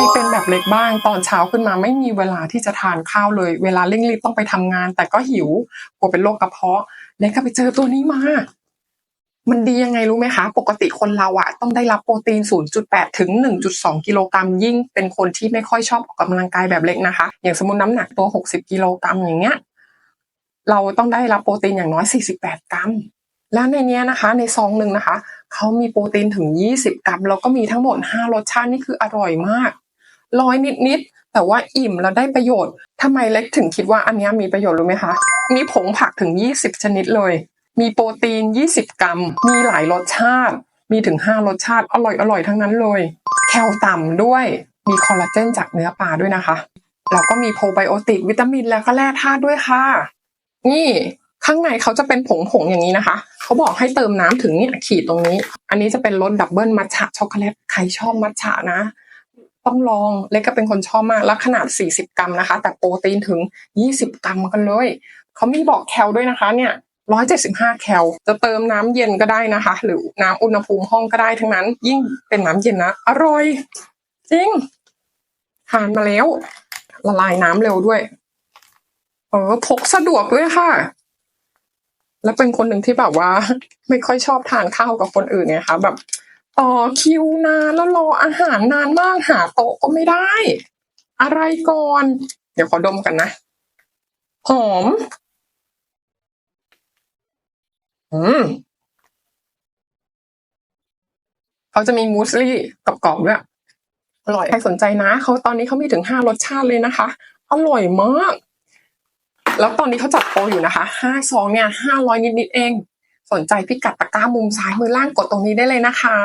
รเป็นแบบเล็กบ้าง ตอนเช้าขึ้นมาไม่มีเวลาที่จะทานข้าวเลย เวลาเร่งรีบต้องไปทำงาน แต่ก็หิวกลัวเป็นโรคกระเพาะ เล็กก็ไปเจอตัวนี้มา มันดียังไงรู้ไหมคะ ปกติคนเราอะต้องได้รับโปรตีน 0.8 ถึง 1.2 กิโลกรัมยิ่งเป็นคนที่ไม่ค่อยชอบออกกำลังกายแบบเล็กนะคะ อย่างสมมติน้ำหนักตัว 60 กิโลกรัมอย่างเงี้ยเราต้องได้รับโปรตีนอย่างน้อย 48 กรัม แล้วในเนี้ยนะคะ ในซองหนึ่งนะคะ เขามีโปรตีนถึง 20 กรัม แล้วก็มีทั้งหมด 5 รสชาตินี่คืออร่อยมาก ร้อยนิดๆแต่ว่าอิ่มแล้วได้ประโยชน์ทำไมเล็กถึงคิดว่าอันนี้มีประโยชน์รู้ไหมคะ มีผงผักถึง 20 ชนิดเลย มีโปรตีน 20 กรัม มีหลายรสชาติ มีถึง 5 รสชาติอร่อยอร่อยทั้งนั้นเลย แคลต่ำด้วย มีคอลลาเจนจากเนื้อปลาด้วยนะคะ แล้วก็มีโปรไบโอติกวิตามินแล้วก็แร่ธาตุด้วยค่ะ นี่ข้างในเขาจะเป็นผงผงๆอย่างนี้นะคะ เขาบอกให้เติมน้ำถึงเนี่ยขีดตรงนี้ อันนี้จะเป็นรสดับเบิลมัทฉะช็อกโกแลต ใครชอบมัทฉะนะ ต้องลองเล็กก็เป็นคนชอบมากแล้วขนาด 40 กรัมนะคะ แต่โปรตีนถึง 20 กรัมกันเลยเขามีบอกแคลด้วยนะคะเนี่ย175 แคล จะเติมน้ำเย็นก็ได้นะคะ หรือน้ำอุณหภูมิห้องก็ได้ทั้งนั้น ยิ่งเป็นน้ำเย็นนะ อร่อย จริงทานมาแล้ว ละลายน้ำเร็วด้วยเออพกสะดวกด้วยค่ะ แล้วเป็นคนหนึ่งที่แบบว่า ไม่ค่อยชอบทานข้าวกับคนอื่นเนี่ยค่ะ แบบ ต่อคิวนานแล้วรออาหารนานมากหาโต๊ะก็ไม่ได้ อะไรก่อน เดี๋ยวขอดมกันนะ หอม อืมเขาจะมีมูสลี่กรอบๆด้วยอร่อยใครสนใจนะเขาตอนนี้เขามีถึงห้ารสชาติเลยนะคะ อร่อยมาก แล้วตอนนี้เขาจัดโปรอยู่นะคะห้าซองเนี่ยห้าร้อยนิดๆเอง สนใจพิกัดตะกร้ามุมซ้ายมือล่างกดตรงนี้ได้เลยนะคะ